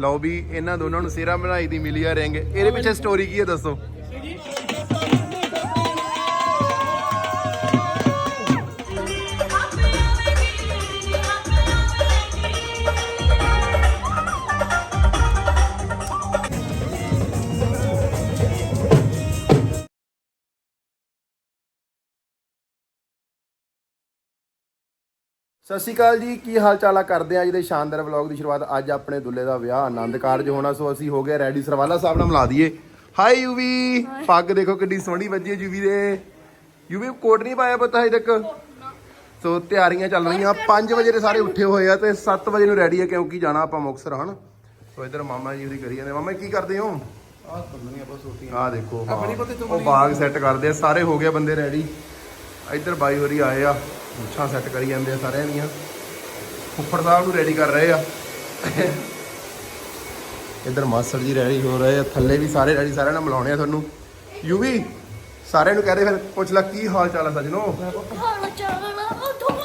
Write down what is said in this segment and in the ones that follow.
ਲਓ ਵੀ ਇਹਨਾਂ ਦੋਨਾਂ ਨੂੰ ਸਿਹਰਾ ਬਣਾਈ ਦੀ ਮਿਲੀ ਆ ਰਿੰਗ। ਇਹਦੇ ਪਿੱਛੇ ਸਟੋਰੀ ਕੀ ਹੈ ਦੱਸੋ? ਸਤਿ ਸ਼੍ਰੀ ਅਕਾਲ ਜੀ ਕੀ ਹਾਲ ਚਾਲ ਆ ਕਰਦੇ ਆ ਅੱਜ ਦੇ ਸ਼ਾਨਦਾਰ ਵਲੌਗ ਦੀ ਸ਼ੁਰੂਆਤ ਅੱਜ ਆਪਣੇ ਦੁੱਲੇ ਦਾ ਵਿਆਹ ਆਨੰਦ ਕਾਰਜ ਹੋਣਾ ਸੋ ਅਸੀਂ ਹੋ ਗਏ ਰੈਡੀ। ਸਰਵਾਲਾ ਸਾਹਿਬ ਨਾਲ ਮਿਲਾ ਦਈਏ। ਹਾਈ ਯੂਵੀ ਪੱਗ ਦੇਖੋ ਕਿੱਡੀ ਸੋਹਣੀ ਵੱਜੀ ਹੈ ਯੂਵੀ ਦੇ। ਯੂਵੀ ਕੋਟ ਨਹੀਂ ਪਾਇਆ ਪਤਾ ਹਜੇ ਤੱਕ। ਸੋ ਤਿਆਰੀਆਂ ਚੱਲ ਰਹੀਆਂ। 5 ਵਜੇ ਦੇ ਸਾਰੇ ਉੱਠੇ ਹੋਏ ਆ ਤੇ 7 ਵਜੇ ਨੂੰ ਰੈਡੀ ਹੈ ਕਿਉਂਕਿ ਜਾਣਾ ਆਪਾਂ ਮੁਕਤਸਰ ਹਨ? ਸੋ ਇਧਰ ਮਾਮਾ ਜੀ ਉਹਦੀ ਕਰੀ ਜਾਂਦੇ। ਮਾਮਾ ਕੀ ਕਰਦੇ ਹੋ? ਆਹ ਪੰਨੀਆਂ ਆਪਾਂ ਸੋਟੀਆਂ। ਆਹ ਦੇਖੋ ਹਾਂ। ਬਣੀ ਪੱਤੀ ਤੋਂ ਉਹ ਬਾਗ ਸੈੱਟ ਕਰਦੇ ਆ। ਸਾਰੇ ਹੋ ਗਏ ਬੰਦੇ ਰੈਡੀ। ਇੱਧਰ ਬਾਈ ਹੋਰੀ ਆਏ ਆ ਮੁੱਛਾਂ ਸੈੱਟ ਕਰੀ ਜਾਂਦੇ ਆ ਸਾਰਿਆਂ ਦੀਆਂ। ਫੁੱਫੜ ਸਾਹਿਬ ਨੂੰ ਰੈਡੀ ਕਰ ਰਹੇ ਆ। ਇੱਧਰ ਮਾਸਟਰ ਜੀ ਰੈਡੀ ਹੋ ਰਹੇ ਆ ਥੱਲੇ ਵੀ ਸਾਰੇ ਰੈਡੀ ਸਾਰਿਆਂ ਨਾਲ ਮਿਲਾਉਣੇ ਆ ਤੁਹਾਨੂੰ। ਯੂਵੀ ਸਾਰਿਆਂ ਨੂੰ ਕਹਦੇ ਫਿਰ ਪੁੱਛ ਲੈ ਕੀ ਹਾਲ ਚਾਲ ਆ ਸਜਣੋ?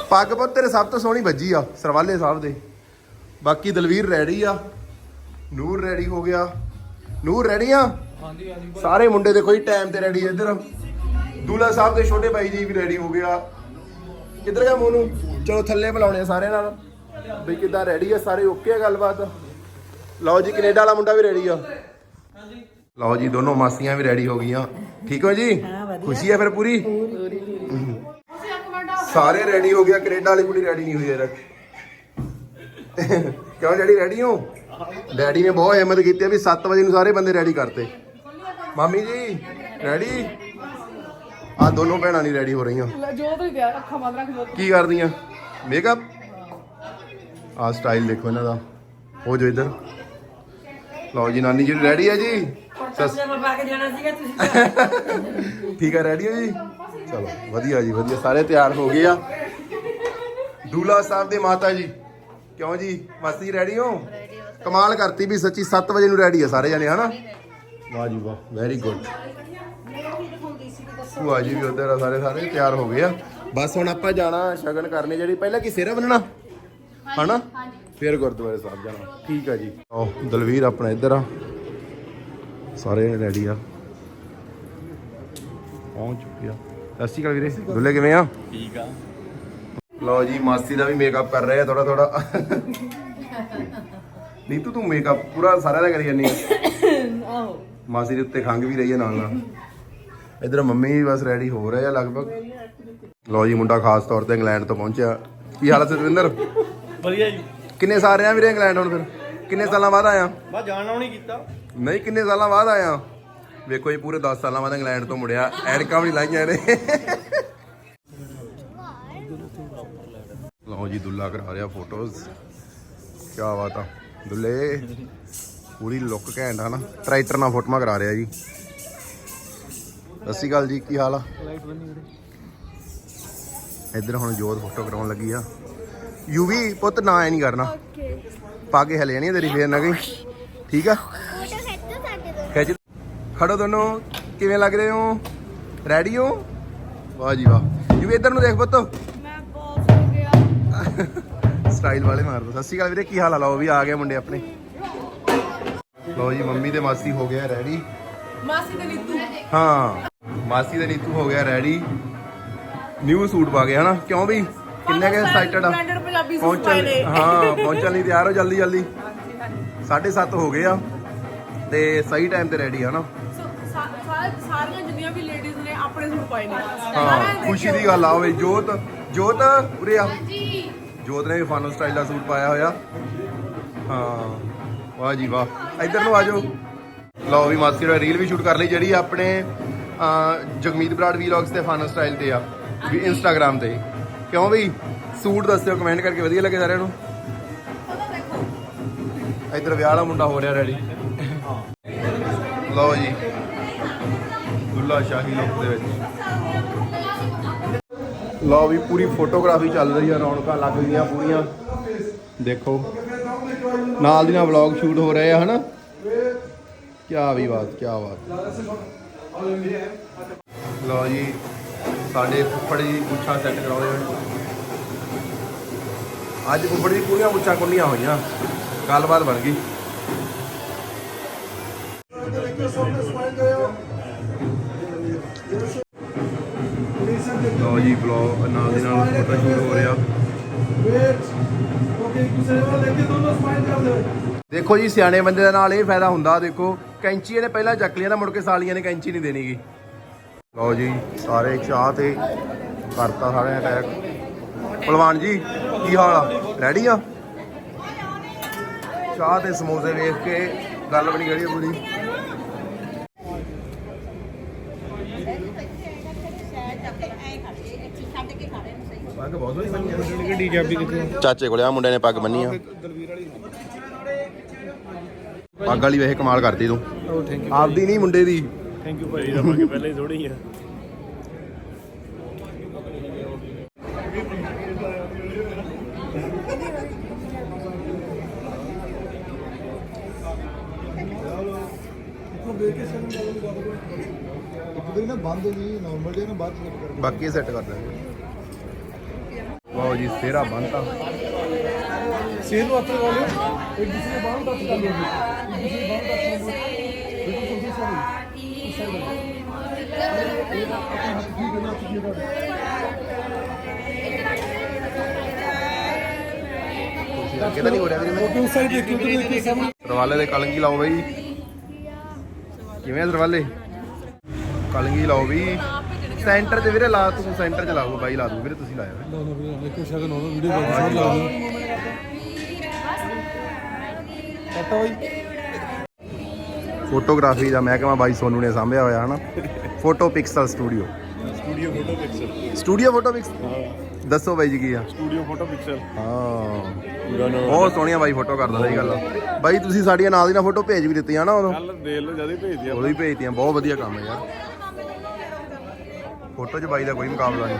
ਪੱਗ ਪੁੱਤ ਤੇਰੇ ਸਭ ਤੋਂ ਸੋਹਣੀ ਵੱਜੀ ਆ ਸਰਵਾਲੇ ਸਾਹਿਬ ਦੇ। ਬਾਕੀ ਦਲਵੀਰ ਰੈਡੀ ਆ ਨੂਰ ਰੈਡੀ ਹੋ ਗਿਆ। ਨੂਰ ਰੈਡੀ ਆ? ਹਾਂਜੀ ਹਾਂਜੀ। ਸਾਰੇ ਮੁੰਡੇ ਦੇਖੋ ਜੀ ਟਾਈਮ ਤੇ ਰੈਡੀ ਇੱਧਰ। ਦੂਲਾ ਸਾਹਿਬ ਦੇ ਛੋਟੇ ਭਾਈ ਜੀ ਵੀ ਰੈਡੀ ਹੋ ਗਿਆ ਕਿੱਧਰ ਗਿਆ ਮੋਨੂ? ਚਲੋ ਥੱਲੇ ਬੁਲਾਉਣੇ ਆ ਸਾਰਿਆਂ ਨਾਲ। ਬਈ ਕਿੱਦਾਂ ਰੈਡੀ ਆ ਸਾਰੇ? ਓਕੇ ਆ ਗੱਲਬਾਤ? ਲਓ ਜੀ ਕੈਨੇਡਾ ਵਾਲਾ ਮੁੰਡਾ ਵੀ ਰੈਡੀ ਆ। ਲਓ ਜੀ ਦੋਨੋਂ ਮਾਸੀਆਂ ਵੀ ਰੈਡੀ ਹੋ ਗਈਆਂ। ਠੀਕ ਹੋ ਜੀ? ਖੁਸ਼ੀ ਹੈ ਫਿਰ ਪੂਰੀ? ਸਾਰੇ ਰੈਡੀ ਹੋ ਗਿਆ ਕੈਨੇਡਾ ਵਾਲੀ ਕੁੜੀ ਰੈਡੀ ਨਹੀਂ ਹੋਈ ਯਾਰ ਕਿਉਂ ਡੈਡੀ ਰੈਡੀ ਹੋ? ਡੈਡੀ ਨੇ ਬਹੁਤ ਹਿੰਮਤ ਕੀਤੀ ਆ ਵੀ 7 ਵਜੇ ਨੂੰ ਸਾਰੇ ਬੰਦੇ ਰੈਡੀ ਕਰਤੇ। ਮਾਮੀ ਜੀ ਰੈਡੀ ਆ ਦੋਨੋਂ ਭੈਣਾਂ ਨਹੀਂ ਰੈਡੀ ਹੋ ਰਹੀਆਂ। ਜੋ ਤੂੰ ਗਿਆ ਅੱਖਾਂ ਬੰਦ ਰੱਖ ਜੋ ਕੀ ਕਰਦੀਆਂ? ਮੇਕਅਪ ਆ ਸਟਾਈਲ ਦੇਖੋ ਇਹਨਾਂ ਦਾ। ਹੋ ਜੋ ਇੱਧਰ। ਲਓ ਜੀ ਨਾਨੀ ਜੀ ਰੈਡੀ ਹੈ ਜੀ। ਸਸ ਪਾ ਕੇ ਜਾਣਾ ਸੀਗਾ ਤੁਸੀਂ ਠੀਕ ਹੈ ਰੈਡੀ ਹੋ ਜੀ? ਚਲੋ ਵਧੀਆ ਜੀ ਵਧੀਆ। ਸਾਰੇ ਤਿਆਰ ਹੋ ਗਏ ਆ। ਦੂਲਾ ਸਾਹਿਬ ਦੇ ਮਾਤਾ ਜੀ। ਕਿਉਂ ਜੀ? ਮਾਸੀ ਰੈਡੀ ਹੋ? ਕਮਾਲ ਕਰਤੀ ਵੀ ਸੱਚੀ 7 ਵਜੇ ਨੂੰ ਰੈਡੀ ਆ ਸਾਰੇ ਜਣੇ ਹਨਾ? ਵਾਹ ਜੀ ਵਾਹ ਵੈਰੀ ਗੁੱਡ ਭੂਆ ਜੀ ਵੀ ਉਧਰ ਆ ਸਾਰੇ ਸਾਰੇ ਤਿਆਰ ਹੋ ਗਏ ਆ। ਬਸ ਹੁਣ ਆਪਾਂ ਜਾਣਾ ਸ਼ਗਨ ਕਰਨੇ ਜਿਹੜੀ ਪਹਿਲਾਂ ਕੀ ਸਿਹਰਾ ਬੰਨਣਾ? ਹਨਾ? ਫਿਰ ਗੁਰਦੁਆਰੇ ਸਾਹਿਬ ਜਾਣਾ। ਠੀਕ ਆ ਜੀ। ਆਹ ਦਲਵੀਰ ਆਪਣਾ ਇੱਧਰ ਆ। ਸਾਰੇ ਰੈਡੀ ਆ। ਪਹੁੰਚ ਚੁੱਕਿਆ ਸਤਿ ਸ਼੍ਰੀ ਅਕਾਲ ਵੀਰੇ। ਦੁੱਲੇ ਕਿਵੇਂ ਆ? ਠੀਕ ਆ। ਲਓ ਜੀ ਮਾਸੀ ਦਾ ਵੀ ਮੇਕਅਪ ਕਰ ਰਹੇ ਆ ਥੋੜਾ ਥੋੜਾ ਨੀਤੂ ਤੂੰ ਮੇਕਅਪ ਪੂਰਾ ਸਾਰਿਆਂ ਦਾ ਕਰੀ ਜਾਂਦੀ ਆ। ਆਹੋ। ਮਾਸੀ ਦੇ ਉੱਤੇ ਖੰਗ ਵੀ ਰਹੀ ਹੈ ਨਾਲ ਨਾਲ। ਇਧਰ ਮੰਮੀ ਵੀ ਬਸ ਰੈਡੀ ਹੋ ਰਹੇ ਆ ਲਗਭਗ। ਲਓ ਜੀ ਮੁੰਡਾ ਖਾਸ ਤੌਰ ਤੇ ਇੰਗਲੈਂਡ ਤੋਂ ਪਹੁੰਚਿਆ। ਕੀ ਹਾਲ ਹੈ ਸਤਵਿੰਦਰ? ਵਧੀਆ ਜੀ। ਕਿੰਨੇ ਸਾਲ ਰਿਹਾ ਵੀਰੇ ਇੰਗਲੈਂਡ ਹੁਣ ਫਿਰ? ਕਿੰਨੇ ਸਾਲਾਂ ਬਾਅਦ ਆਇਆ? ਮੈਂ ਜਾਣਾ ਨਹੀਂ ਕੀਤਾ। ਨਹੀਂ ਕਿੰਨੇ ਸਾਲਾਂ ਬਾਅਦ ਆਇਆ? ਵੇਖੋ ਜੀ ਪੂਰੇ 10 ਸਾਲਾਂ ਬਾਅਦ ਇੰਗਲੈਂਡ ਤੋਂ ਮੁੜਿਆ। ਐਨਕਾਂ ਵੀ ਲਾਈਆਂ ਨੇ ਲਓ ਜੀ ਦੁੱਲਾ ਕਰਾ ਰਿਹਾ ਫੋਟੋਜ਼। ਕੀ ਬਾਤ ਆ। ਦੁੱਲੇ ਪੂਰੀ ਲੁੱਕ ਘੈਂਟ ਆ ਨਾ। ਟਰੈਕਟਰ ਨਾਲ ਫੋਟੋਆਂ ਕਰਾ ਰਿਹਾ ਜੀ। ਸਤਿ ਸ਼੍ਰੀ ਅਕਾਲ ਜੀ ਕੀ ਹਾਲ ਆ? ਇੱਧਰ ਹੁਣ ਜੋਤ ਫੋਟੋ ਕਰਾਉਣ ਲੱਗੀ ਆ। ਯੂਵੀ ਪੁੱਤ ਨਾ ਐ ਨਹੀਂ ਕਰਨਾ। ਪਾ ਕੇ ਹਲੇ ਨਹੀਂ ਤੇਰੀ ਫੇਰ ਨਾ ਗਈ ਠੀਕ ਆ? ਖਿੱਚ। ਖੜੋ ਦੋਨੋਂ ਕਿਵੇਂ ਲੱਗ ਰਹੇ ਹੋ? ਰੈਡੀ ਹੋ? ਵਾਹ ਜੀ ਵਾਹ। ਯੂਵੀ ਇੱਧਰ ਨੂੰ ਦੇਖ ਪੁੱਤ। ਮੈਂ ਬਹੁਤ ਹੋ ਗਿਆ। ਸਟਾਈਲ ਵਾਲੇ ਮਾਰ ਦੋ। ਸਤਿ ਸ਼੍ਰੀ ਅਕਾਲ ਵੀਰੇ ਕੀ ਹਾਲ ਆ? ਲਓ ਵੀ ਆ ਗਏ ਮੁੰਡੇ ਆਪਣੇ। ਲਓ ਜੀ ਮੰਮੀ ਤੇ ਮਾਸੀ ਹੋ ਗਿਆ ਰੈਡੀ ਮਾਸੀ ਤੇ ਨੀਤੂ। ਹਾਂ। ਮਾਸੀ ਤੇ ਨੀਤੂ ਹੋ ਗਿਆ ਰੈਡੀ ਨਿਊ ਸੂਟ ਪਾ ਕੇ ਹਨਾ? ਕਿਉਂ ਵੀ ਕਿੰਨੇ ਕੇ ਐਕਸਾਈਟਡ ਆ? ਪਹੁੰਚਣ ਨੇ। ਹਾਂ ਪਹੁੰਚਣ ਲਈ ਤਿਆਰ ਹੋ ਜਲਦੀ ਜਲਦੀ। ਹਾਂਜੀ ਹਾਂਜੀ 7:30 ਹੋ ਗਏ ਆ ਤੇ ਸਹੀ ਟਾਈਮ ਤੇ ਰੈਡੀ ਆ ਨਾ ਸੋ ਸਾ- ਸਾ- ਸਾਰੀਆਂ ਜਿੰਨੀਆਂ ਵੀ ਲੇਡੀਜ਼ ਨੇ ਆਪਣੇ ਸੂਟ ਪਾਏ ਨੇ। ਹਾਂ ਖੁਸ਼ੀ ਦੀ ਗੱਲ ਆ ਓਏ ਜੋਤ ਜੋਤ ਉਰੇ ਆ। ਜੋਤ ਨੇ ਵੀ ਫਾਨੋ ਸਟਾਈਲ ਦਾ ਸੂਟ ਪਾਇਆ ਹੋਇਆ। ਹਾਂ ਵਾਹ ਜੀ ਵਾਹ। ਇੱਧਰ ਨੂੰ ਆ ਜਾਓ। ਲਓ ਵੀ ਮਾਸੀ ਦਾ ਰੀਲ ਵੀ ਸ਼ੂਟ ਕਰ ਲਈ ਜਿਹੜੀ ਆਪਣੇ ਜਗਮੀਤ ਬਰਾੜ ਵੀਲੌਗਸ ਤੇ ਫਾਨੋ ਸਟਾਈਲ ਤੇ ਆ ਵੀ ਇੰਸਟਾਗ੍ਰam ਤੇ। ਕਿਉਂ ਵੀ ਸੂਟ ਦੱਸਿਓ ਕਮੈਂਟ ਕਰਕੇ ਵਧੀਆ ਲੱਗੇ ਸਾਰਿਆਂ ਨੂੰ। ਇੱਧਰ ਵਿਆਹ ਵਾਲਾ ਮੁੰਡਾ ਹੋ ਰਿਹਾ ਰੈਡੀ ਲਓ ਜੀ। ਦੁੱਲਾ ਸ਼ਾਹੀ ਲੁੱਕ ਦੇ ਵਿੱਚ। ਲਓ ਵੀ ਪੂਰੀ ਫੋਟੋਗ੍ਰਾਫੀ ਚੱਲ ਰਹੀ ਆ ਰੌਣਕਾਂ ਲੱਗ ਗਈਆਂ ਪੂਰੀਆਂ। ਦੇਖੋ। ਨਾਲ ਦੀ ਨਾਲ ਵਲੌਗ ਸ਼ੂਟ ਹੋ ਰਹੇ ਆ ਹਨਾ? ਕੀ ਵੀ ਬਾਤ ਕੀ ਬਾਤ। ਲਓ ਜੀ, ਸਾਡੇ ਫੁੱਫੜ ਜੀ ਪੁੱਛਾਂ ਸੈੱਟ ਕਰਾਉਂਦੇ ਹੋਏ ਅੱਜ ਫੁੱਫੜ ਜੀ ਪੂਰੀਆਂ ਪੁੱਛਾਂ ਕੁੰਡੀਆਂ ਹੋਈਆਂ। ਗੱਲਬਾਤ ਬਣ ਗਈ। ਲਓ ਜੀ, ਬਲੌਗ ਨਾਲ ਦੀ ਨਾਲ ਫੋਟੋ ਸ਼ੂਟ ਹੋ ਰਿਹਾ। ਦੇਖੋ ਜੀ, ਸਿਆਣੇ ਬੰਦੇ ਦੇ ਨਾਲ ਇਹ ਫਾਇਦਾ ਹੁੰਦਾ, ਦੇਖੋ। ਕੈਂਚੀ ਇਹਨੇ ਪਹਿਲਾਂ ਚੱਕ ਲਿਆ ਨਾ ਮੁੜ ਕੇ ਸਾਲੀਆਂ ਨੇ ਕੈਂਚੀ ਨਹੀਂ ਦੇਣੀਗੀ ਲਓ ਜੀ ਸਾਰੇ ਚਾਹ ਤੇ ਕਰਤਾ ਸਾਰੇ ਅਟੈਕ ਪਹਿਲਵਾਨ ਜੀ ਕੀ ਹਾਲ ਆ? ਰੈਡੀ ਆ? ਚਾਹ ਤੇ ਸਮੋਸੇ ਵੇਖ ਕੇ ਗੱਲ ਬਣੀ ਗੜੀ ਪੂਰੀ। ਪੱਗ ਬਹੁਤ ਵਧੀਆ ਬੰਨੀ ਗੱਡੀ ਚਾਬੀ ਕਿੱਥੇ ਚਾਚੇ ਕੋਲੇ ਆ ਮੁੰਡੇ ਨੇ ਪੱਗ ਬੰਨੀ ਆ। ਪੱਗ ਵਾਲੀ ਵੇਖ ਕਮਾਲ ਕਰਦੀ ਤੂੰ। ਉਹ ਥੈਂਕ ਯੂ ਆਪਦੀ ਨਹੀਂ ਮੁੰਡੇ ਦੀ। ਥੈਂਕ ਯੂ ਭਾਈ ਰਵਾਂਗੇ ਪਹਿਲਾਂ ਹੀ ਥੋੜੀ ਆ। ਨਾ ਬੰਦ ਨਹੀਂ ਨਾਰਮਲ ਜਿਹਾ ਨਾ ਬਾਅਦ ਚ ਕਰ ਬਾਕੀ ਸੈੱਟ ਕਰ ਦਾਂਗੇ ਵਾਓ ਜੀ ਸੇਰਾ ਬੰਨਤਾ। ਸੇਲ ਨੂੰ ਆਪਣੇ ਵਾਲੇ ਇੱਕ ਦੂਸਰੇ ਬਾਹਰ ਟੱਚ ਕਰ ਲਓ ਤਾਂ ਨਹੀਂ ਹੋ ਰਿਹਾ ਵੀਰੇ ਉਸ ਸਾਈਡ ਤੇ ਸਾਹਮਣੇ ਦਰਵਾਲੇ ਦੇ ਕਲੰਗੀ ਲਾਓ ਬਈ। ਕਿਵੇਂ ਆ ਦਰਵਾਲੇ ਕਲੰਗੀ ਲਾਓ ਵੀ ਸੈਂਟਰ 'ਚ ਵੀਰੇ ਲਾ ਤੂੰ ਸੈਂਟਰ 'ਚ ਲਾਓ ਬਾਈ ਲਾ ਦੂ ਵੀਰੇ ਤੁਸੀਂ ਲਾਇਆ ਨਾ ਨਾ ਵੀਰੇ ਇੱਕ ਸ਼ਗਨ ਹੋਣਾ ਵੀਡੀਓ ਸਾਰੀ ਲਾ ਦਿਓ। ਕੱਟਾ ਬਾਈ। ਫੋਟੋਗ੍ਰਾਫੀ ਦਾ ਮਹਿਕਮਾ ਬਾਈ ਸੋਨੂ ਨੇ ਸਾਂਭਿਆ ਹੋਇਆ ਹਨਾ? Photo pixel studio. Studio photo pixel. Studio photo pixel ਦੱਸੋ ਬਾਈ ਜੀ ਕੀ ਆ? Studio photo pixel. ਹਾਂ। ਬਹੁਤ ਸੋਹਣੀਆਂ ਬਾਈ ਫੋਟੋ ਕਰਦਾ ਸਹੀ ਗੱਲ ਆ। ਬਾਈ ਤੁਸੀਂ ਸਾਡੀਆਂ ਨਾਲ ਦੀ ਨਾਲ ਫੋਟੋ ਭੇਜ ਵੀ ਦਿੱਤੀਆਂ ਨਾ ਉਦੋਂ? ਕੱਲ ਦੇਖ ਲਓ ਜਦ ਹੀ ਭੇਜ ਦਿਆ ਉਦੋਂ ਹੀ ਭੇਜਤੀਆਂ ਬਹੁਤ ਵਧੀਆ ਕੰਮ ਹੈ ਯਾਰ। ਫੋਟੋ 'ਚ ਬਾਈ ਦਾ ਕੋਈ ਮੁਕਾਬਲਾ ਨਹੀਂ।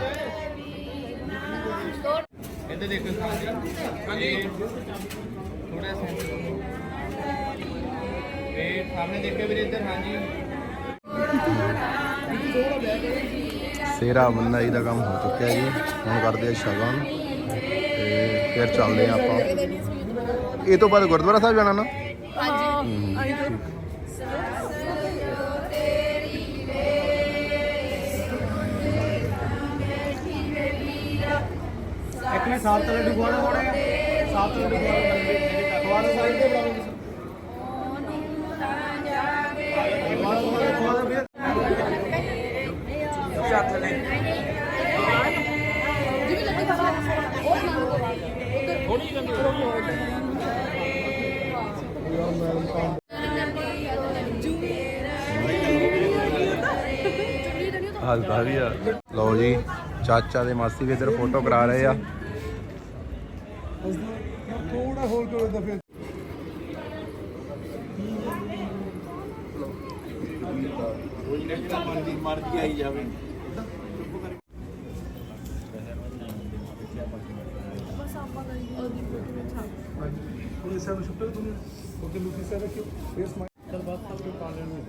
ਸੇਰਾ ਬੰਨਾਈ ਦਾ ਕੰਮ ਹੋ ਚੁੱਕਿਆ ਜੀ। ਹੁਣ ਕਰਦੇ ਆ ਸ਼ਗਨ ਤੇ ਫਿਰ ਚੱਲਦੇ ਆ ਆਪਾਂ। ਇਹ ਤੋਂ ਬਾਅਦ ਗੁਰਦੁਆਰਾ ਸਾਹਿਬ ਜਾਣਾ ਨਾ? ਹਾਂਜੀ ਇੱਕ ਨੇ ਸਾਤ ਤਲੇ ਡੁਬਵਾਣਾ ਹੋਣੇ ਸਾਤ ਤਲੇ ਡੁਬਵਾਣਾ ਖਵਾਣਾ ਸਾਈਡ ਤੇ ਬੁਲਾਵਾਂਗੇ ਹੱਸਦਾ ਵੀ ਆ ਲਓ ਜੀ, ਚਾਚਾ ਦੇ ਮਾਸੀ ਵੀ ਇੱਧਰ ਫੋਟੋ ਕਰਾ ਰਹੇ ਆ। ਥੋੜਾ ਹੋਰ ਕਰੋ ਇਦਾਂ ਫਿਰ। ਮਰਜ਼ੀ ਆਈ ਜਾਵੇ ਥੋੜੇ ਸਾਈਡ ਸ਼ੁੱਟਰ ਤੁਹਾਨੂੰ ਓਕੇ ਲੁਕੀ ਸਾਈਡ ਰੱਖਿਓ ਫੇਸ ਮਾਈਂਡ ਚਲ ਬਾਤ ਕਰਕੇ ਪਾ ਲੈਣੇ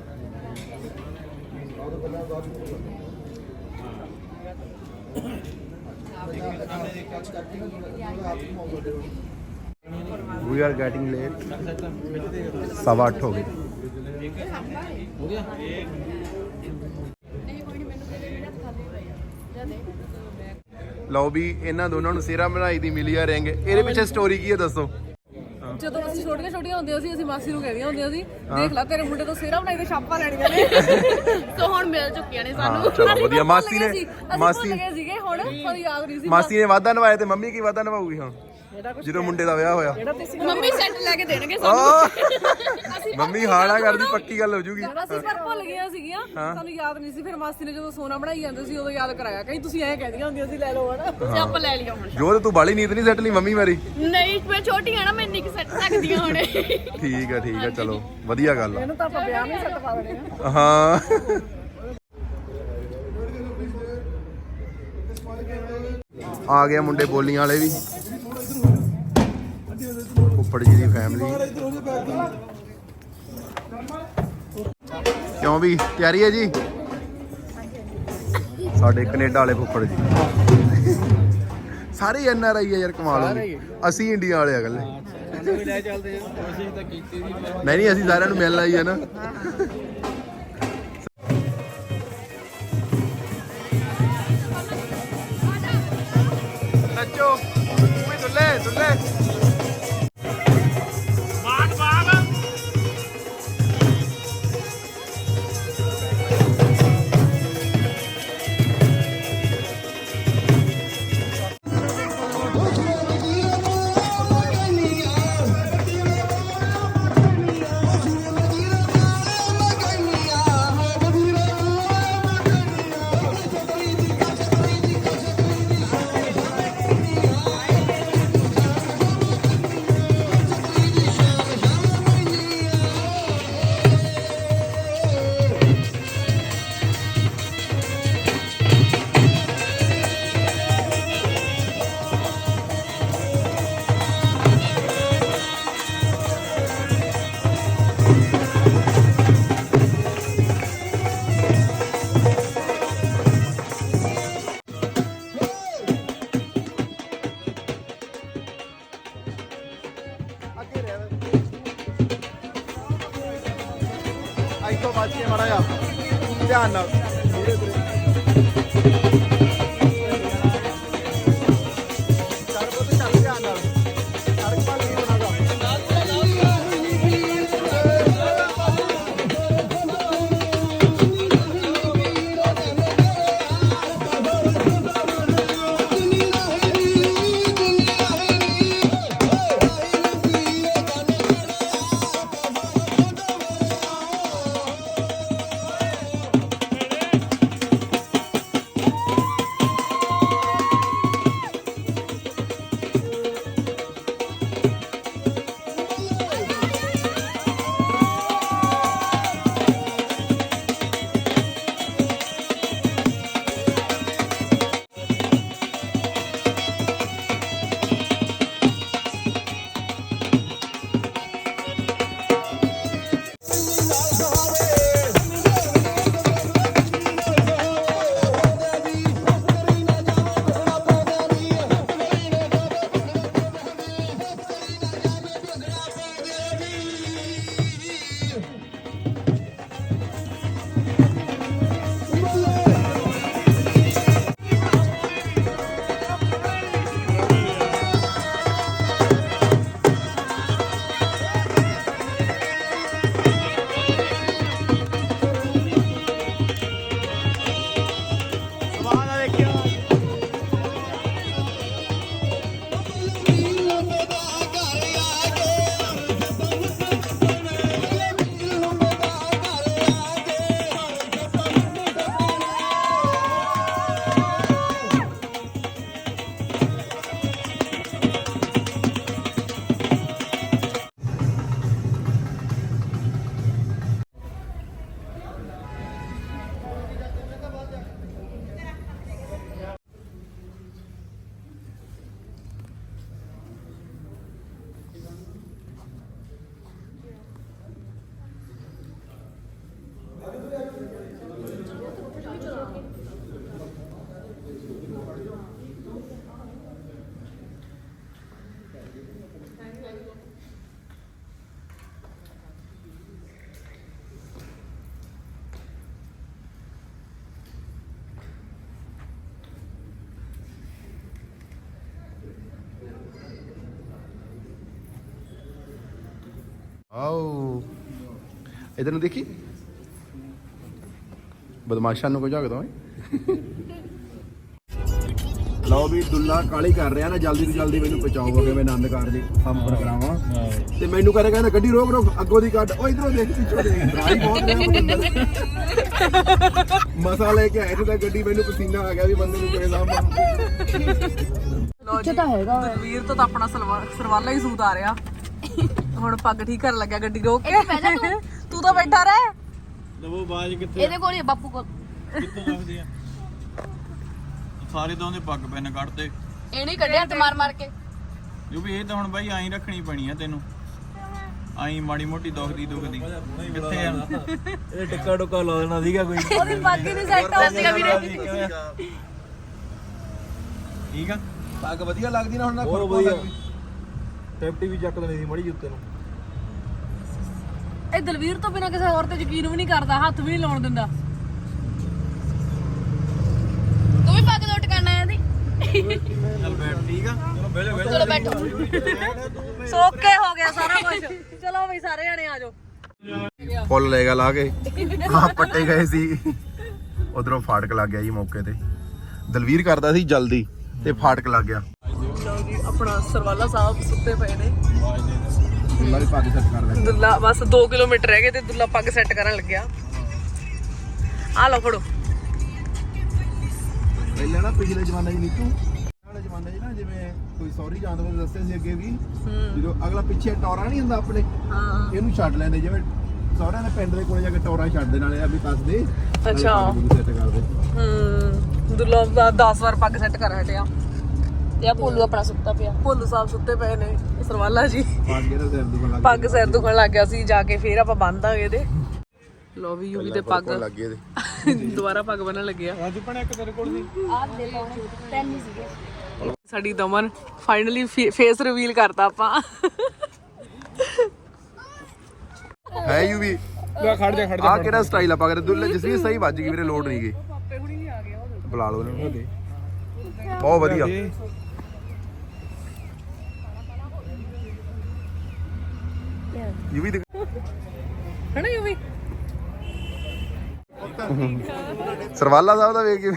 ਵੀ ਆਰ ਗੈਟਿੰਗ ਲੇਟ ਸਵਾ ਅੱਠ ਹੋ ਗਏ ਲਓ ਵੀ ਇਹਨਾਂ ਦੋਨਾਂ ਨੂੰ ਸਿਰਾ ਬਣਾਈ ਦੀ ਮਿਲੀ ਆ ਰਿੰਗ। ਇਹਦੇ ਪਿੱਛੇ ਸਟੋਰੀ ਕੀ ਹੈ ਦੱਸੋ? ਜਦੋਂ ਅਸੀਂ ਛੋਟੀਆਂ ਛੋਟੀਆਂ ਹੁੰਦੀਆਂ ਸੀ ਅਸੀਂ ਮਾਸੀ ਨੂੰ ਕਹਿੰਦੀਆਂ ਹੁੰਦੀਆਂ ਸੀ ਦੇਖ ਲੈ ਤੇਰੇ ਮੁੰਡੇ ਤੋਂ ਸਿਹਰਾ ਬਣਾਈ ਤੇ ਛਾਪਾਂ ਲੈਣੀਆਂ ਨੇ। ਸੋ ਹੁਣ ਮਿਲ ਚੁੱਕੀਆਂ ਨੇ ਸਾਨੂੰ। ਚਲੋ ਵਧੀਆ। ਮਾਸੀ ਨੇ- ਮਾਸੀ- ਸੀਗੇ ਹੁਣ ਸਾਨੂੰ ਯਾਦ ਨਹੀਂ ਸੀ। ਮਾਸੀ ਨੇ ਵਾਅਦਾ ਨਿਭਾਇਆ ਤੇ ਮੰਮੀ ਕੀ ਵਾਅਦਾ ਨਿਭਾਊਗੀ ਹੁਣ? ਜਦੋਂ ਮੁੰਡੇ ਦਾ ਵਿਆਹ ਹੋਇਆ। ਮੰਮੀ ਸੈੱਟ ਲੈ ਕੇ ਦੇਣਗੇ! ਸਾਨੂੰ। ਮੰਮੀ ਹਾਲਾ ਕਰਦੀ ਪੱਕੀ ਗੱਲ ਹੋ ਜੂਗੀ। ਅਸੀਂ ਪਰ ਭੁੱਲ ਗਈਆਂ ਸੀਗੀਆਂ ਸਾਨੂੰ ਯਾਦ ਨਹੀਂ ਸੀ ਫਿਰ ਮਾਸੀ ਨੇ ਜਦੋਂ ਸੋਨਾ ਬਣਾਈ ਜਾਂਦੇ ਸੀ ਉਦੋਂ ਯਾਦ ਕਰਾਇਆ। ਕਹੀਂ ਤੁਸੀਂ ਐਂ ਕਹਿੰਦੀਆਂ ਹੁੰਦੀਆਂ ਸੀ ਲੈ ਲਓ ਹਣਾ ਤੇ ਆਪਾਂ ਲੈ ਲਿਆ ਹੁਣ। ਜੋ ਤੂੰ ਬਾਲੀ ਨੀਤ ਨਹੀਂ ਸੈੱਟ ਲਈ ਮੰਮੀ ਮੇਰੀ ਨਹੀਂ ਮੈਂ ਛੋਟੀ ਆ ਨਾ ਮੈਂ ਇੰਨੀ ਕੁ ਸੱਟ ਸਕਦੀ ਹਾਂ ਹੁਣ। ਠੀਕ ਆ ਠੀਕ ਆ ਚਲੋ ਵਧੀਆ ਗੱਲ ਆ। ਇਹਨੂੰ ਤਾਂ ਆਪਾਂ ਵਿਆਹ ਨਹੀਂ ਸੈੱਟ ਪਾ ਦੇਣੇ ਹਾਂ। ਆ ਗਿਆ ਮੁੰਡੇ ਬੋਲੀਆਂ ਵਾਲੇ ਵੀ। ਫੁੱਫੜ ਜੀ ਦੀ ਫੈਮਿਲੀ ਕਿਉਂ ਵੀ? ਤਿਆਰੀ ਹੈ ਜੀ? ਸਾਡੇ ਕੈਨੇਡਾ ਵਾਲੇ ਫੁੱਫੜ ਜੀ। ਸਾਰੇ ਐਨ ਆਰ ਆਈ ਆ ਯਾਰ ਕਮਾਲ ਹੋ ਗਈ। ਅਸੀਂ ਇੰਡੀਆ ਵਾਲੇ ਆ ਇਕੱਲੇ। ਸਾਨੂੰ ਵੀ ਲੈ ਚੱਲਦੇ ਆ। ਅਸੀਂ ਤਾਂ ਕੀਤੀ ਸੀ ਨਹੀਂ ਨਹੀਂ ਅਸੀਂ ਸਾਰਿਆਂ ਨੂੰ ਮਿਲਣ ਆਈ ਆ ਨਾ। ਇੱਥੋਂ ਬਚ ਕੇ ਮਾੜਾ ਜਾ ਧਿਆਨ ਨਾਲ। ਆਓ। ਇਧਰ ਨੂੰ ਦੇਖੀ? ਬਦਮਾਸ਼ਾਂ ਨੂੰ ਕੋਈ ਝਾਕਦਾ ਓਏ। ਲਓ ਵੀ ਦੁੱਲਾ ਕਾਲੀ ਕਰ ਰਿਹਾ ਨਾ ਜਲਦੀ ਤੋਂ ਜਲਦੀ ਮੈਨੂੰ ਪਹੁੰਚਾਓ ਕਿ ਮੈਂ ਆਨੰਦ ਕਾਰਜ ਸੰਪਰ ਕਰਾਵਾਂ। ਤੇ ਮੈਨੂੰ ਕਰੇ ਕਹਿੰਦਾ ਗੱਡੀ ਰੋਕ ਰੋਕ ਅੱਗੋਂ ਦੀ ਕੱਢ। ਓ ਇਧਰੋਂ ਦੇਖ ਪਿੱਛੋਂ ਦੇਖ। ਡਰਾਈ ਬਹੁਤ ਮਸਾ ਲੈ ਕੇ ਆਏ ਤੇ ਤਾਂ ਗੱਡੀ ਮੈਨੂੰ ਪਸੀਨਾ ਆ ਗਿਆ ਵੀ ਬੰਦੇ ਨੂੰ ਕਿਵੇਂ ਸਾਂਭਾਂ ਇੱਥੇ ਤਾਂ ਹੈਗਾ। ਵੀਰ ਤੋਂ ਤਾਂ ਆਪਣਾ ਸਰਵਾਲਾ ਹੀ ਸੂਤ ਆ ਰਿਹਾ। ਹੁਣ ਪੱਗ ਠੀਕ ਕਰਨ ਲੱਗਿਆ ਗੱਡੀ ਰੋਕ ਕੇ। ਤੂੰ ਤਾਂ ਬੈਠਾ ਰਹਿ। ਲਵੋ ਬਾਜ ਕਿੱਥੇ ਇਹਦੇ ਕੋਲ ਹੀ ਆ ਬਾਪੂ ਕੋਲ। ਕਿੱਥੋਂ ਲੱਗਦੀ ਆ? ਸਾਰੇ ਦੋਨੇ ਪੱਗ ਪੈਨ ਕੱਢਦੇ ਇਹਨੇ ਕੱਢਿਆ ਤੇ ਮਾਰ ਮਾਰ ਕੇ। ਜੋ ਵੀ ਇਹ ਤਾਂ ਹੁਣ ਬਾਈ ਐਂ ਰੱਖਣੀ ਪੈਣੀ ਆ ਤੈਨੂੰ। ਐਂ ਮਾੜੀ ਮੋਟੀ ਦੁਖਦੀ ਦੁਖਦੀ ਕਿੱਥੇ ਆ? ਇਹ ਟਿੱਕਾ ਟੁੱਕਾ ਲਾ ਦੇਣਾ ਸੀਗਾ ਕੋਈ। ਉਹਦੀ ਪੱਗ ਹੀ ਨਹੀਂ ਸੈੱਟ ਹੋ ਸੀਗਾ ਵੀਰੇ। ਠੀਕ ਆ? ਪੱਗ ਵਧੀਆ ਲੱਗਦੀ ਨਾ ਹੁਣ ਨਾ ਬਹੁਤ ਵਧੀਆ। ਟੈਪਟੀ ਵੀ। ਚੱਕ ਦੇਣੀ ਸੀ ਮੜੀ ਉੱਤੇ ਨੂੰ। ਇਹ ਦਲਵੀਰ ਤੋਂ ਬਿਨਾ ਕਿਸੇ ਹੋਰ ਤੇ ਯਕੀਨ ਵੀ ਨਹੀਂ ਕਰਦਾ ਹੱਥ ਵੀ ਨਹੀਂ ਲਾਉਣ ਦਿੰਦਾ। ਤੂੰ ਵੀ ਪੱਗ ਲੋਟ ਕਰਨਾ ਹੈ ਇਹਦੀ। ਚੱਲ ਬੈਠ ਠੀਕ ਆ? ਚਲੋ ਬਹਿ ਜਾ ਚਲੋ ਬੈਠੋ। ਸੋਕੇ ਹੋ ਗਿਆ ਸਾਰਾ ਕੁਝ ਚਲੋ ਬਈ ਸਾਰੇ ਜਣੇ ਆ ਜਾਓ। ਫੁੱਲ ਲੈਗਾ ਲਾ ਕੇ। ਆ ਪੱਟੇ ਗਏ ਸੀ। ਉਧਰੋਂ ਫਾਟਕ ਲੱਗ ਗਿਆ ਜੀ ਮੌਕੇ ਤੇ। ਦਲਵੀਰ ਕਰਦਾ ਸੀ ਜਲਦੀ ਤੇ ਫਾਟਕ ਲੱਗ ਗਿਆ। ਲਓ ਜੀ ਆਪਣਾ ਸਰਵਾਲਾ ਸਾਹਿਬ ਸੁੱਤੇ ਪਏ ਨੇ। ਦੁੱਲਾ ਵੀ ਪੱਗ ਸੈੱਟ ਕਰ ਲੈ ਦੁੱਲਾ ਬਸ 2 ਕਿਲੋਮੀਟਰ ਰਹਿ ਗਏ ਤੇ ਦੁੱਲਾ ਪੱਗ ਸੈੱਟ ਕਰਨ ਲੱਗਿਆ। ਆ ਲਓ ਫੜੋ। ਪਹਿਲਾਂ ਨਾ ਪਿਛਲੇ ਜ਼ਮਾਨੇ 'ਚ ਨੀਤੂ ਵਾਲੇ ਜ਼ਮਾਨੇ 'ਚ ਨਾ ਜਿਵੇਂ ਕੋਈ ਸੌਰੀ ਜਾਂਦਾ ਵੇ ਦੱਸਦੇ ਸੀ ਅੱਗੇ ਵੀ ਜਦੋਂ ਅਗਲਾ ਪਿੱਛੇ ਟੌਰਾ ਨਹੀਂ ਹੁੰਦਾ ਆਪਣੇ ਹਾਂ। ਇਹਨੂੰ ਛੱਡ ਲੈਂਦੇ ਜਿਵੇਂ ਸਹੁਰਿਆਂ ਦੇ ਪਿੰਡ ਦੇ ਕੋਲੇ ਜਾ ਕੇ ਟੌਰਾ ਛੱਡ ਦੇਣ ਵਾਲੇ ਆ ਵੀ ਕੱਸਦੇ ਅੱਛਾ। ਸੈੱਟ ਕਰਦੇ। ਹੂੰ। ਦੁੱਲਾ ਦਾ 10 ਵਾਰ ਪੱਗ ਸੈੱਟ ਕਰ ਹਟਿਆ। ਤੇ ਆ ਭੋਲੂ ਆਪਣਾ ਸੁੱਤਾ ਪਿਆ। ਭੋਲੂ ਸਾਹਿਬ ਸੁੱਤੇ ਪਏ ਨੇ। ਸਰਵਾਲਾ ਜੀ। ਪੱਗ ਸਿਰ ਦੁਖਣ ਲੱਗ ਗਿਆ ਸੀ ਜਾ ਕੇ ਫੇਰ ਆਪਾਂ ਬੰਨਦਾਂਗੇ ਇਹਦੇ ਲੋ ਵੀ ਯੂਵੀ ਦੇ ਪੱਗ। ਲੱਗ ਗਏ ਇਹਦੇ ਦੁਬਾਰਾ ਪੱਗ ਬੰਨਣ ਲੱਗਿਆ ਅੱਜ ਪਣੇ ਇੱਕ ਤੇਰੇ ਕੋਲ ਨਹੀਂ ਆਹ ਦੇ। ਪਾਉਣੇ ਤਿੰਨ ਹੀ ਸੀਗੇ ਸਾਡੀ ਦਮਨ ਫਾਈਨਲੀ ਫੇਸ ਰਿਵੀਲ ਕਰਤਾ ਆਪਾਂ। ਹੈ ਯੂ ਵੀ ਲੈ ਖੜ ਜਾ ਖੜ ਜਾ ਆ ਕਿਹੜਾ ਸਟਾਈਲ ਆ ਪਾ ਕੇ ਦੁੱਲੇ ਜਿਸ ਵੀ ਸਹੀ ਵੱਜ ਗਈ ਵੀਰੇ ਲੋਡ ਨਹੀਂ ਗਈ। ਪਾਪੇ ਹੁਣੀ ਨਹੀਂ ਆ ਗਏ। ਉਹ ਬੁਲਾ ਲਓ ਇਹਨਾਂ ਨੂੰ ਬਹੁਤ ਵਧੀਆ। ਇਹ ਵੀ ਦੇਖ- ਹਨਾ ਯੂ ਵੀ? ਸਰਵਾਲਾ ਸਾਹਿਬ ਦਾ ਵੇਖ ਕੇ।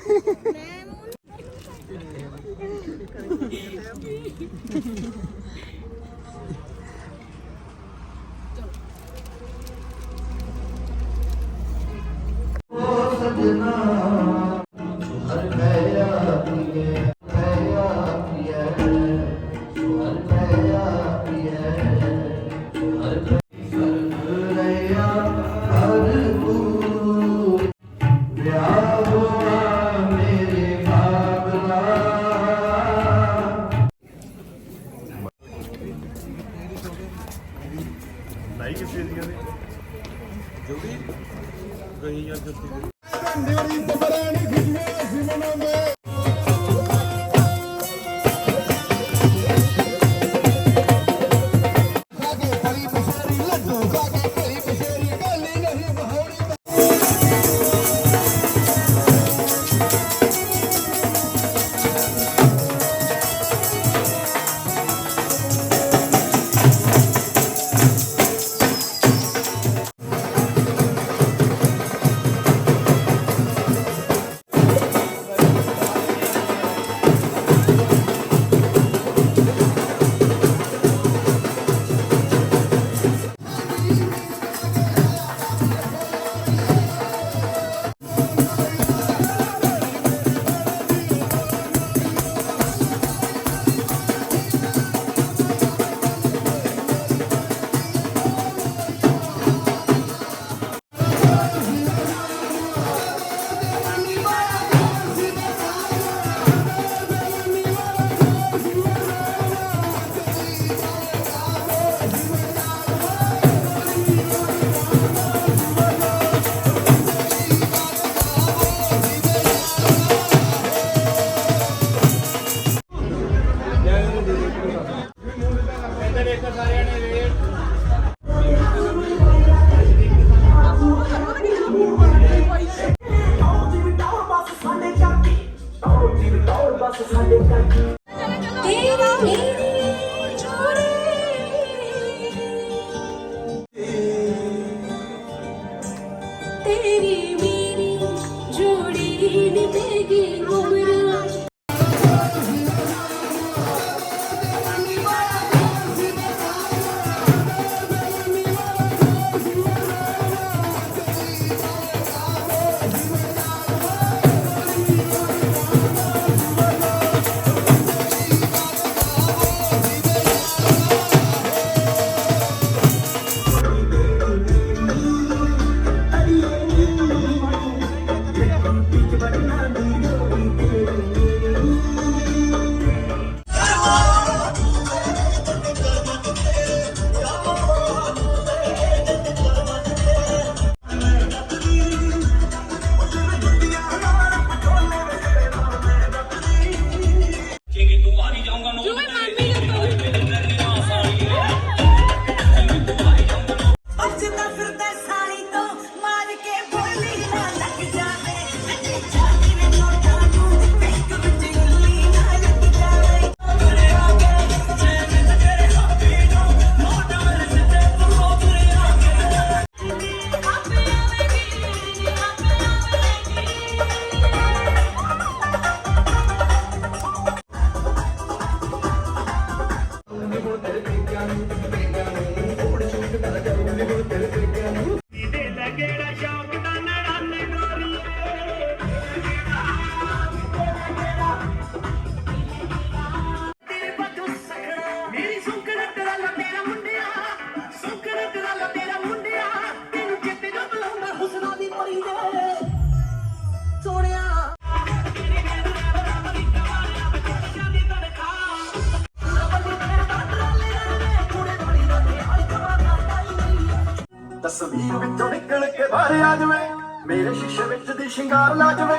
ਤਸਵੀਰ ਵਿੱਚੋਂ ਨਿਕਲ ਕੇ ਬਾਹਰ ਆ ਜਵੇ ਮੇਰੇ ਸ਼ੀਸ਼ੇ ਵਿੱਚ ਦੀ ਸ਼ਿੰਗਾਰ ਲਾ ਜਵੇ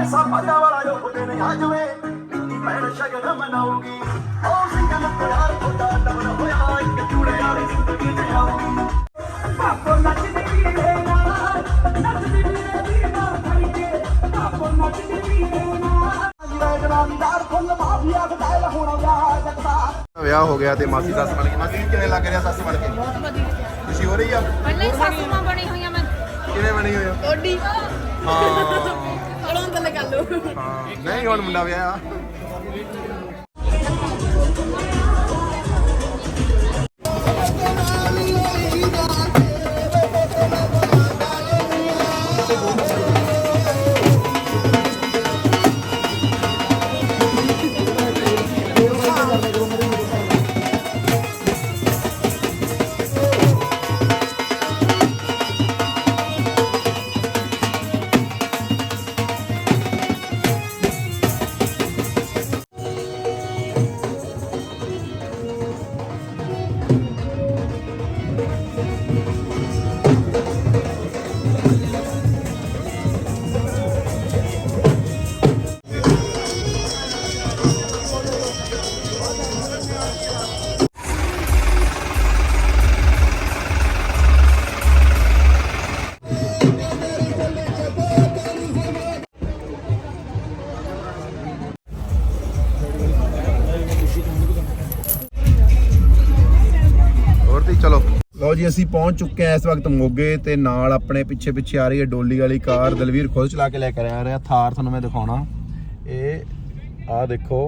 ਐਸਾ ਪਤਾ ਵਾਲਾ ਜੋ ਖੁਦੇ ਨੇ ਆ ਜਵੇ ਨਿੱਕੀ ਭੈਣ ਸ਼ਗਨ ਮਨਾਉਗੀ ਓ ਸਿੰਗਲ ਪਿਆਰ ਖੁਦਾ ਦਮਨ ਹੋਇਆ ਇੱਕ ਚੂੜੇ ਵਾਲੀ ਜ਼ਿੰਦਗੀ ਜਿਉਂ ਪਾਪੋ ਨੱਚਦੇ ਵੀਰੇ ਨਾਲ ਨੱਚਦੇ ਵੀਰੇ ਵੀਰੇ ਨਾਲ ਕਰਕੇ ਪਾਪੋ ਨੱਚਦੇ ਵੀਰੇ ਨਾਲ। ਜਿਹੜਾ ਜਨਾਨਦਾਰ ਫੁੱਲ ਮਾਫੀਆ ਬਤਾਇਆ ਹੋਣਾ ਵਿਆਹ ਜਗਦਾ ਵਿਆਹ ਹੋ ਗਿਆ ਤੇ ਮਾਸੀ ਸੱਸ ਬਣ ਗਈ। ਮਾਸੀ ਕਿਵੇਂ ਲੱਗ ਰਿਹਾ ਸੱਸ ਬਣ ਕੇ? ਬਹੁਤ ਵਧੀਆ। ਖੁਸ਼ੀ ਹੋ ਰਹੀ ਆ? ਪਹਿਲਾਂ ਹੀ ਸਾਸੂ ਮਾਂ ਬਣੀ ਹੋਈਆਂ ਮੈਂ। ਕਿਵੇਂ ਬਣੀ ਹੋਈ ਆ? ਓਡੀ। ਹਾਂ। ਹਲੋਂ ਥੱਲੇ ਕਰ ਲਓ। ਹਾਂ। ਨਹੀਂ ਹੁਣ ਮੁੰਡਾ ਵਿਆਹ ਆ ਲਓ ਜੀ, ਅਸੀਂ ਪਹੁੰਚ ਚੁੱਕੇ ਹਾਂ ਇਸ ਵਕਤ ਮੋਗੇ ਤੇ ਨਾਲ ਆਪਣੇ ਪਿੱਛੇ ਪਿੱਛੇ ਆ ਰਹੀ ਹੈ ਡੋਲੀ ਵਾਲੀ ਕਾਰ ਦਲਵੀਰ ਖੁਦ ਚਲਾ ਕੇ ਲੈ ਕੇ ਆ ਰਿਹਾ ਥਾਰ ਤੁਹਾਨੂੰ ਮੈਂ ਦਿਖਾਉਣਾ। ਇਹ ਆ ਦੇਖੋ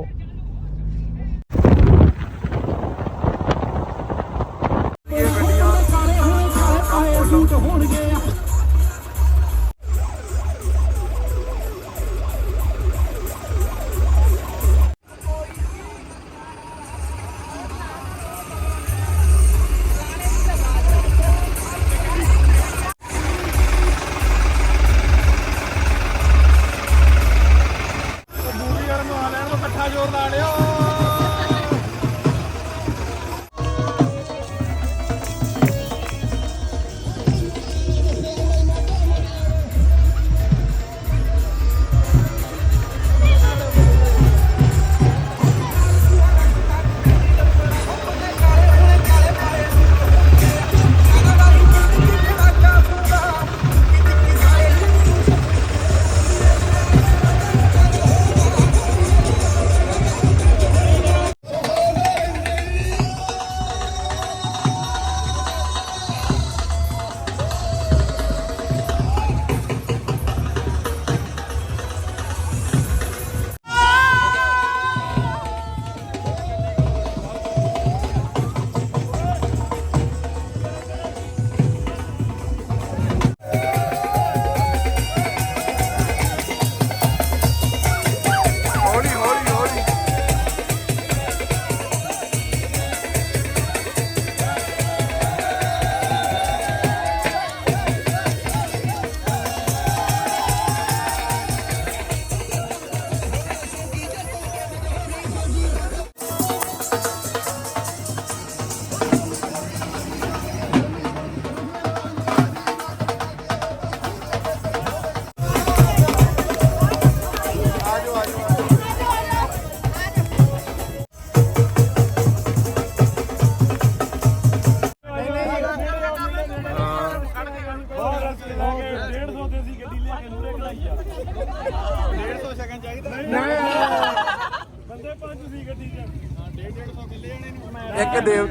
ਇੱਕ ਦੇਵ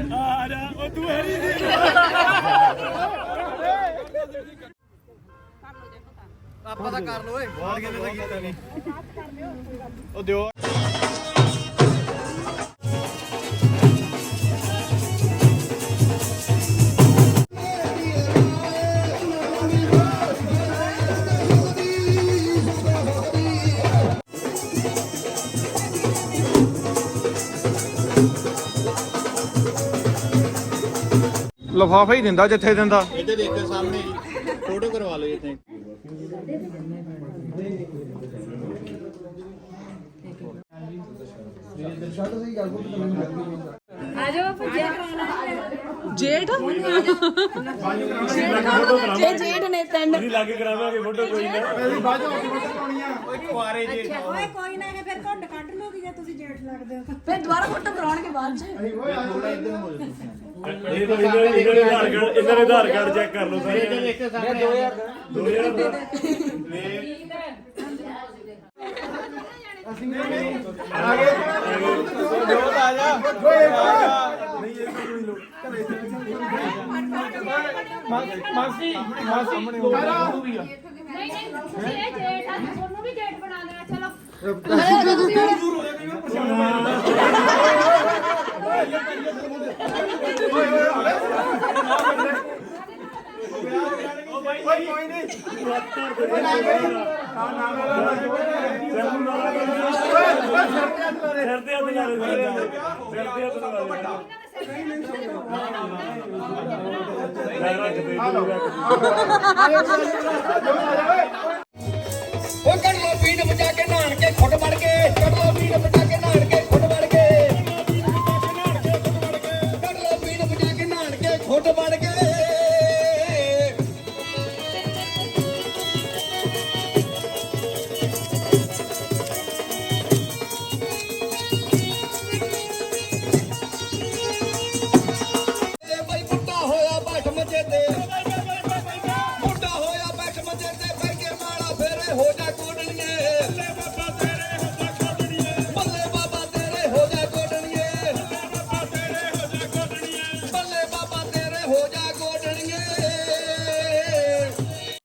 ਆਪਾਂ ਤਾਂ ਕਰ ਲੋ ਓਏ। ਬਾਹਰ ਕਹਿੰਦੇ ਤਾਂ ਕੀਤਾ ਨਹੀਂ ਉਹ ਦਿਓ। ਲਫਾਫਾ ਹੀ ਦਿੰਦਾ ਜਿੱਥੇ ਦਿੰਦਾ। ਇੱਥੇ ਦੇਖੋ ਸਾਹਮਣੇ ਫੋਟੋ ਕਰਵਾ ਲਓ ਇੱਥੇ। ਜੇਠ? ਜੇ ਜੇਠ ਨੇ ਪਿੰਡ ਓਏ ਕੋਈ ਨਾ ਇਹ ਫਿਰ ਘੁੱਟ ਕੱਢ ਲੋਗੇ ਜੇ ਤੁਸੀਂ ਜੇਠ ਲੱਗਦੇ ਹੋ। ਫਿਰ ਦੁਬਾਰਾ ਫੋਟੋ ਕਰਾਉਣਗੇ ਬਾਅਦ ਚ। ਇਹ ਤਾਂ ਇਹਨਾਂ ਨੇ ਇਹਨਾਂ ਨੇ ਆਧਾਰ ਕਾਰਡ ਇਹਨਾਂ ਨੇ ਆਧਾਰ ਕਾਰਡ ਚੈੱਕ ਕਰ ਲਓ ਸਾਰੇ ਮੈਂ 2000 2000 ਨੇ ਅਸੀਂ ਆ ਗਏ। ਦੋ ਆ ਜਾ ਨਹੀਂ ਇਹ ਕੋਈ ਨਹੀਂ ਲੋ ਮਾਸੀ ਮਾਸੀ ਨਹੀਂ ਨਹੀਂ ਇਹ ਜੇਠ ਆ ਤੁਹਾਨੂੰ ਵੀ ਜੇਠ ਬਣਾ ਦੇਣਾ। ਚਲੋ ਸਿਰ ਤੇ ਹੱਥ ਲਾ ਦੇ ਸਿਰ ਤੇ ਹੱਥ ਲਾ ਦੇ ਲੈ ਰੱਖ ਦੇ ਰੱਖ ਦੇ